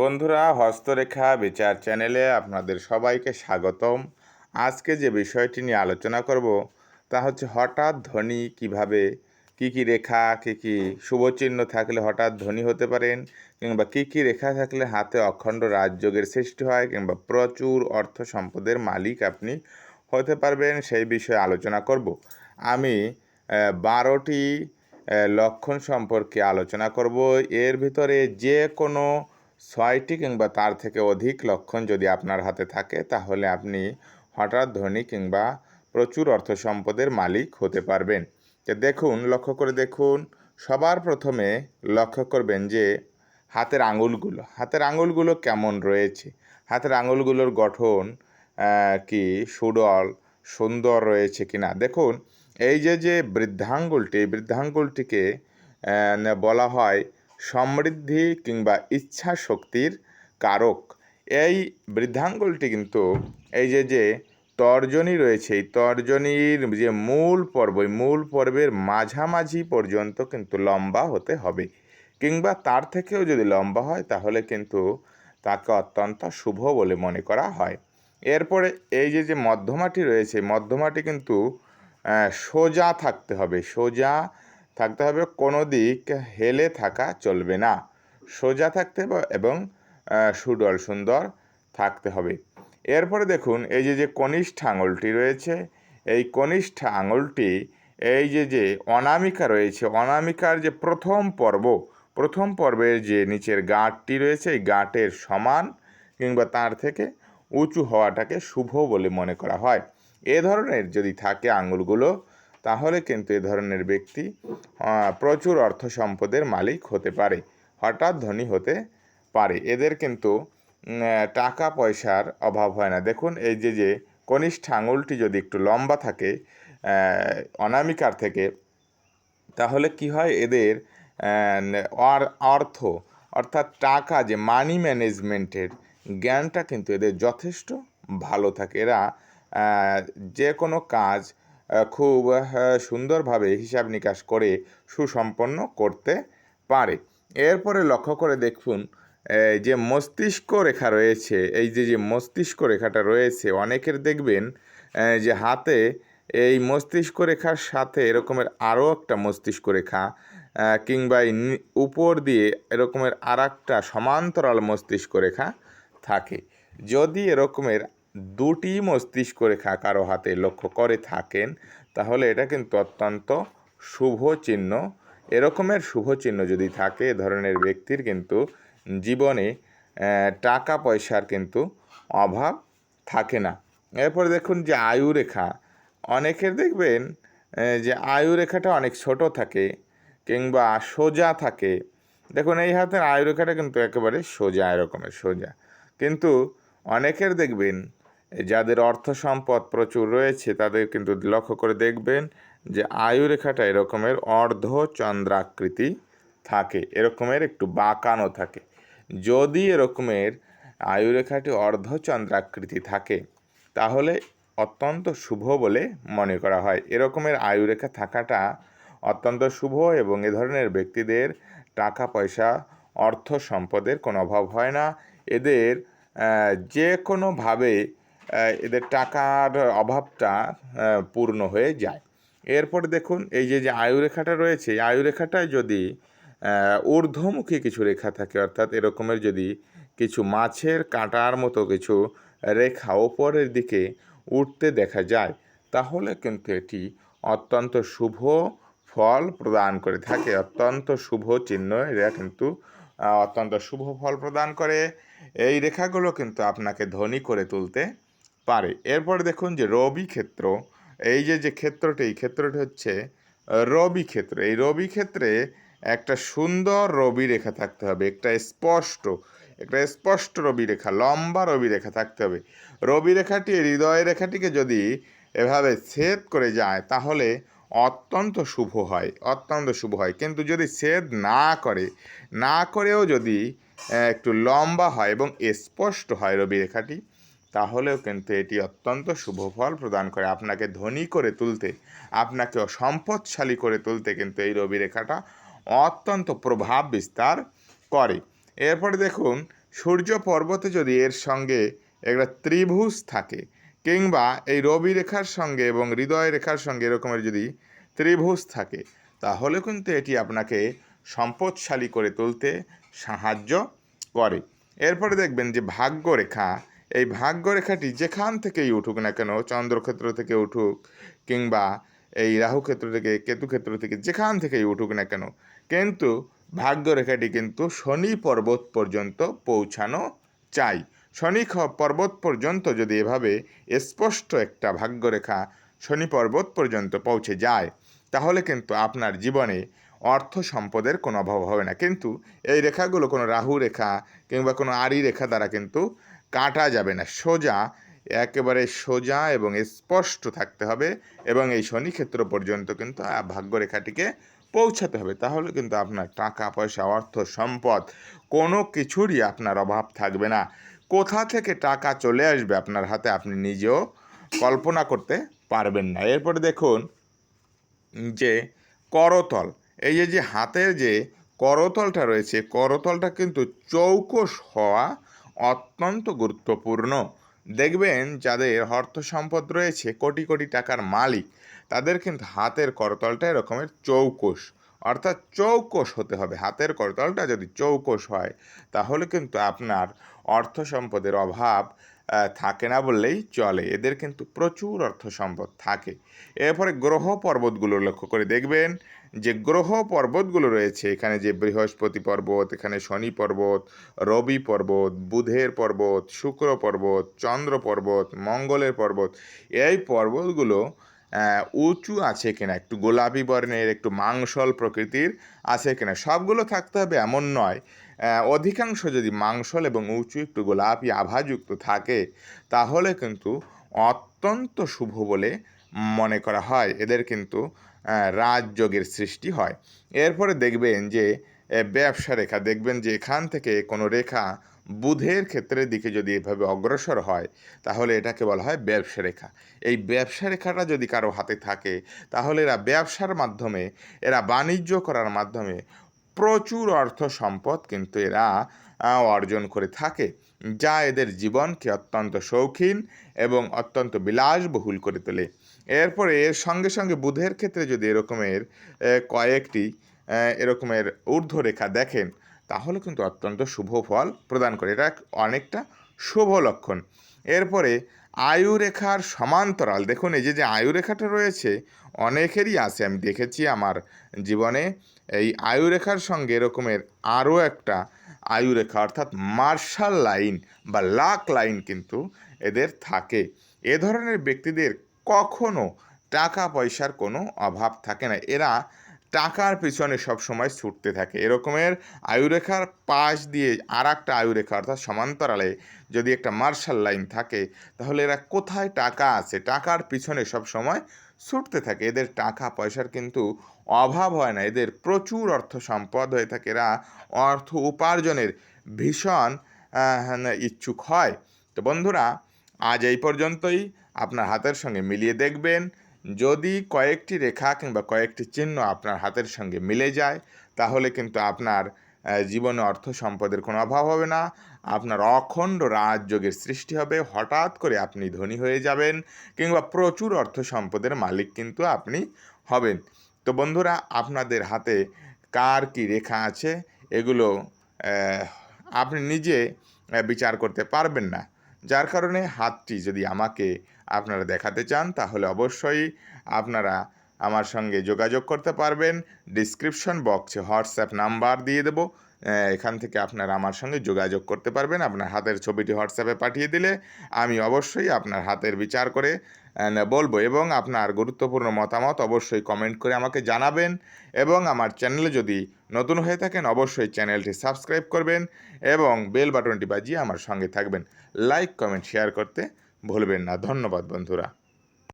বন্ধুরা, হস্তরেখা বিচার চ্যানেলে আপনাদের সবাইকে স্বাগতম। আজকে যে বিষয়টি নিয়ে আলোচনা করব, তা হচ্ছে হঠাৎ ধনী কীভাবে, কি কি রেখা, কী কী শুভচিহ্ন থাকলে হঠাৎ ধনী হতে পারেন, কিংবা কী কী রেখা থাকলে হাতে অখণ্ড রাজযোগের সৃষ্টি হয়, কিংবা প্রচুর অর্থ সম্পদের মালিক আপনি হতে পারবেন, সেই বিষয়ে আলোচনা করব। আমি বারোটি লক্ষণ সম্পর্কে আলোচনা করব। এর ভিতরে যে কোনো ছয়টি কিংবা তার থেকে অধিক লক্ষণ যদি আপনার হাতে থাকে, তাহলে আপনি হঠাৎ ধনী কিংবা প্রচুর অর্থ সম্পদের মালিক হতে পারবেন। তো দেখুন, লক্ষ্য করে দেখুন, সবার প্রথমে লক্ষ্য করবেন যে হাতের আঙুলগুলো হাতের আঙুলগুলো কেমন রয়েছে? হাতের আঙুলগুলোর গঠন কি সুডল, সুন্দর রয়েছে কি না দেখুন, এই যে যে বৃদ্ধাঙ্গুলটি, বৃদ্ধাঙ্গুলটিকে বলা হয় সমৃদ্ধি কিংবা ইচ্ছা শক্তির কারক। এই বৃদ্ধাঙ্গুলটি কিন্তু এই যে যে তর্জনী রয়েছে, এই তর্জনীর যে মূল পর্ব মূল পর্বের মাঝামাঝি পর্যন্ত কিন্তু লম্বা হতে হবে। কিংবা তার থেকেও যদি লম্বা হয়, তাহলে কিন্তু তাকে অত্যন্ত শুভ বলে মনে করা হয়। এরপরে এই যে যে মধ্যমাটি রয়েছে, মধ্যমাটি কিন্তু সোজা থাকতে হবে, সোজা থাকতে হবে, কোনো দিক হেলে থাকা চলবে না। সোজা থাকতে হবে এবং সুডল সুন্দর থাকতে হবে। এরপরে দেখুন, এই যে যে কনিষ্ঠ আঙুলটি রয়েছে, এই কনিষ্ঠ আঙুলটি, এই যে যে অনামিকা রয়েছে, অনামিকার যে প্রথম পর্ব, প্রথম পর্বের যে নিচের গাঁটটি রয়েছে, এই গাঁটের সমান কিংবা তার থেকে উঁচু হওয়াটাকে শুভ বলে মনে করা হয়। এ ধরনের যদি থাকে আঙুলগুলো তাহলে কিন্তু এ ধরনের ব্যক্তি প্রচুর অর্থ সম্পদের মালিক হতে পারে, হঠাৎ ধনী হতে পারে। এদের কিন্তু টাকা পয়সার অভাব হয় না। দেখুন, এই যে যে কনিষ্ঠ আঙুলটি যদি একটু লম্বা থাকে অনামিকার থেকে, তাহলে কি হয়? এদের অর্থ, অর্থাৎ টাকা, যে মানি ম্যানেজমেন্টের জ্ঞানটা কিন্তু এদের যথেষ্ট ভালো থাকে। এরা যে কোনো কাজ খুব সুন্দরভাবে হিসাব নিকাশ করে সুসম্পন্ন করতে পারে। এরপরে লক্ষ্য করে দেখুন যে মস্তিষ্ক রেখা রয়েছে, এই যে যে মস্তিষ্ক রেখাটা রয়েছে, অনেকের দেখবেন যে হাতে এই মস্তিষ্ক রেখার সাথে এরকমের আরও একটা মস্তিষ্ক রেখা কিংবা উপর দিয়ে এরকমের আর একটা সমান্তরাল মস্তিষ্ক রেখা থাকে। যদি এরকমের দুটি মস্তিষ্ক রেখা কারও হাতে লক্ষ্য করে থাকেন, তাহলে এটা কিন্তু অত্যন্ত শুভ চিহ্ন। এরকমের শুভ চিহ্ন যদি থাকে, এ ধরনের ব্যক্তির কিন্তু জীবনে টাকা পয়সার কিন্তু অভাব থাকে না। এরপর দেখুন যে আয়ু রেখা। অনেকের দেখবেন যে আয়ু রেখাটা অনেক ছোট থাকে কিংবা সোজা থাকে। দেখুন, এই হাতের আয়ু রেখাটা কিন্তু একেবারে সোজা, এরকমের সোজা। কিন্তু অনেকের দেখবেন যাদের অর্থ সম্পদ প্রচুর রয়েছে, তাদের কিন্তু লক্ষ্য করে দেখবেন যে আয়ু রেখাটা এরকমের অর্ধ চন্দ্রাকৃতি থাকে, এরকমের একটু বাঁকানো থাকে। যদি এরকমের আয়ুরেখাটি অর্ধচন্দ্রাকৃতি থাকে, তাহলে অত্যন্ত শুভ বলে মনে করা হয়। এরকমের আয়ুরেখা থাকাটা অত্যন্ত শুভ এবং এ ধরনের ব্যক্তিদের টাকা পয়সা, অর্থ সম্পদের কোনো অভাব হয় না। এদের যে কোনোভাবে এদের টাকার অভাবটা পূর্ণ হয়ে যায়। এরপর দেখুন, এই যে যে আয়ুরেখাটা রয়েছে আয়ুরেখাটায় যদি ঊর্ধ্বমুখী কিছু রেখা থাকে, অর্থাৎ এরকমের যদি কিছু মাছের কাঁটার মতো কিছু রেখা ওপরের দিকে উঠতে দেখা যায়, তাহলে কিন্তু এটি অত্যন্ত শুভ ফল প্রদান করে থাকে। অত্যন্ত শুভ চিহ্ন, এরা কিন্তু অত্যন্ত শুভ ফল প্রদান করে। এই রেখাগুলো কিন্তু আপনাকে ধনী করে তুলতে পারে। এরপর দেখুন যে রবি ক্ষেত্র, এই যে যে ক্ষেত্রটি, এই ক্ষেত্রটি হচ্ছে রবি ক্ষেত্র। এই রবি ক্ষেত্রে একটা সুন্দর রবি রেখা থাকতে হবে, একটা স্পষ্ট একটা স্পষ্ট রবি রেখা, লম্বা রবি রেখা থাকতে হবে। রবি রেখাটি, হৃদয় রেখাটিকে যদি এভাবে ছেদ করে যায়, তাহলে অত্যন্ত শুভ হয়, অত্যন্ত শুভ হয়। কিন্তু যদি ছেদ না করে, না করেও যদি একটু লম্বা হয় এবং স্পষ্ট হয় রবি রেখাটি তাহলেও কিন্তু এটি অত্যন্ত শুভ ফল প্রদান করে আপনাকে ধনী করে তুলতে আপনাকে সম্পদশালী করে তুলতে কিন্তু এই রবি রেখাটা অত্যন্ত প্রভাব বিস্তার করে। এরপরে দেখুন, সূর্য পর্বতে যদি এর সঙ্গে একটা ত্রিভুজ থাকে কিংবা এই রবি রেখার সঙ্গে এবং হৃদয় রেখার সঙ্গে এরকমের যদি ত্রিভুজ থাকে, তাহলে কিন্তু এটি আপনাকে সম্পদশালী করে তুলতে সাহায্য করে। এরপরে দেখবেন যে ভাগ্য রেখা এই ভাগ্য রেখাটি যেখান থেকেই উঠুক না কেন, চন্দ্রক্ষেত্র থেকে উঠুক কিংবা এই রাহুক্ষেত্র থেকে, কেতুক্ষেত্র থেকে যেখান থেকেই উঠুক না কেন, কিন্তু ভাগ্য রেখাটি কিন্তু শনি পর্বত পর্যন্ত পৌঁছানো চাই। শনি পর্বত পর্যন্ত যদি এভাবে স্পষ্ট একটা ভাগ্যরেখা শনি পর্বত পর্যন্ত পৌঁছে যায়, তাহলে কিন্তু আপনার জীবনে অর্থ সম্পদের কোনো অভাব হবে না। কিন্তু এই রেখাগুলো কোনো রাহু রেখা কিংবা কোনো আড়ি রেখা দ্বারা কিন্তু কাটা যাবে না। সোজা, একেবারে সোজা এবং স্পষ্ট থাকতে হবে এবং এই শনি ক্ষেত্র পর্যন্ত কিন্তু ভাগ্যরেখাটিকে পৌঁছাতে হবে। তাহলে কিন্তু আপনার টাকা, পয়সা, অর্থ, সম্পদ কোনো কিছুরই আপনার অভাব থাকবে না। কোথা থেকে টাকা চলে আসবে আপনার হাতে আপনি নিজেও কল্পনা করতে পারবেন না। এরপরে দেখুন যে করতল, এই যে যে হাতের যে করতলটা রয়েছে, করতলটা কিন্তু চৌকস হওয়া অত্যন্ত গুরুত্বপূর্ণ। দেখবেন যাদের অর্থ সম্পদ রয়েছে, কোটি কোটি টাকার মালিক, তাদের কিন্তু হাতের করতলটা এরকমের চৌকস অর্থাৎ চৌকস হতে হবে। হাতের করতলটা যদি চৌকস হয়, তাহলে কিন্তু আপনার অর্থ সম্পদের অভাব থাকে না বললেই চলে। এদের কিন্তু প্রচুর অর্থ সম্পদ থাকে। এরপরে গ্রহ পর্বতগুলো লক্ষ্য করে দেখবেন যে গ্রহ পর্বতগুলো রয়েছে। এখানে যে বৃহস্পতি পর্বত, এখানে শনি পর্বত, রবি পর্বত, বুধের পর্বত, শুক্র পর্বত, চন্দ্র পর্বত, মঙ্গলের পর্বত। এই পর্বতগুলো উঁচু আছে কিনা, একটু গোলাপি বর্ণের, একটু মাংসল প্রকৃতির আছে কিনা, সবগুলো থাকতে হবে এমন নয় অধিকাংশ যদি মাংসল এবং উঁচু একটু গোলাপি আভাযুক্ত থাকে, তাহলে কিন্তু অত্যন্ত শুভ বলে মনে করা হয়। এদের কিন্তু রাজযোগের সৃষ্টি হয়। এরপরে দেখবেন যে ব্যবসা রেখা, দেখবেন যে এখান থেকে কোনো রেখা বুধের ক্ষেত্রের দিকে যদি এভাবে অগ্রসর হয়, তাহলে এটাকে বলা হয় ব্যবসা রেখা। এই ব্যবসা রেখাটা যদি কারও হাতে থাকে, তাহলে এরা ব্যবসার মাধ্যমে, এরা বাণিজ্য করার মাধ্যমে প্রচুর অর্থ সম্পদ কিন্তু এরা অর্জন করে থাকে, যা এদের জীবনকে অত্যন্ত শৌখিন এবং অত্যন্ত বিলাসবহুল করে তোলে। এরপরে এর সঙ্গে সঙ্গে বুধের ক্ষেত্রে যদি এরকমের কয়েকটি এরকমের ঊর্ধ্বরেখা দেখেন, তাহলে কিন্তু অত্যন্ত শুভ ফল প্রদান করে। এটা অনেকটা শুভ লক্ষণ। এরপরে আয়ুরেখার সমান্তরাল। দেখুন, এই যে যে আয়ুরেখাটা রয়েছে, অনেকেরই আছে। আমি দেখেছি আমার জীবনে এই আয়ুরেখার সঙ্গে এরকমের আরও একটা আয়ুরেখা, অর্থাৎ মার্শাল লাইন বা লাক লাইন কিন্তু এদের থাকে। এ ধরনের ব্যক্তিদের কখনো টাকা পয়সার কোনো অভাব থাকে না। এরা টাকার পিছনে সব সময় ছুটতে থাকে। এরকমের আয়ুরেখার পাশ দিয়ে আর একটা আয়ুরেখা অর্থাৎ সমান্তরালে যদি একটা মার্শাল লাইন থাকে, তাহলে এরা কোথায় টাকা আছে? টাকার পিছনে সব সময় ছুটতে থাকে। এদের টাকা পয়সার কিন্তু অভাব হয় না। এদের প্রচুর অর্থ সম্পদ হয়ে থাকে। এরা অর্থ উপার্জনের ভীষণ ইচ্ছুক হয়। তো বন্ধুরা, আজ এই পর্যন্তই। আপনার হাতের সঙ্গে মিলিয়ে দেখবেন। যদি কয়েকটি রেখা কিংবা কয়েকটি চিহ্ন আপনার হাতের সঙ্গে মিলে যায়, তাহলে কিন্তু আপনার জীবনে অর্থ সম্পদের কোনো অভাব হবে না। আপনার অখণ্ড রাজযোগের সৃষ্টি হবে। হঠাৎ করে আপনি ধনী হয়ে যাবেন কিংবা প্রচুর অর্থ সম্পদের মালিক কিন্তু আপনি হবেন। তো বন্ধুরা, আপনাদের হাতে কার কি রেখা আছে? এগুলো আপনি নিজে বিচার করতে পারবেন না। যার কারণে হাতটি যদি আমাকে আপনারা দেখাতে চান, তাহলে অবশ্যই আপনারা আমার সঙ্গে যোগাযোগ করতে পারবেন। ডিসক্রিপশন বক্সে হোয়াটসঅ্যাপ নাম্বার দিয়ে দেবো। এখান থেকে আপনারা আমার সঙ্গে যোগাযোগ করতে পারবেন। আপনার হাতের ছবিটি হোয়াটসঅ্যাপে পাঠিয়ে দিলে আমি অবশ্যই আপনার হাতের বিচার করে বলব, এবং আপনার গুরুত্বপূর্ণ মতামত অবশ্যই কমেন্ট করে আমাকে জানাবেন। এবং আমার চ্যানেলে যদি নতুন হয়ে থাকেন, অবশ্যই চ্যানেলটি সাবস্ক্রাইব করবেন এবং বেল বাটনটি বাজিয়ে আমার সঙ্গে থাকবেন। লাইক কমেন্ট শেয়ার করতে ভুলবেন না। ধন্যবাদ, বন্ধুরা।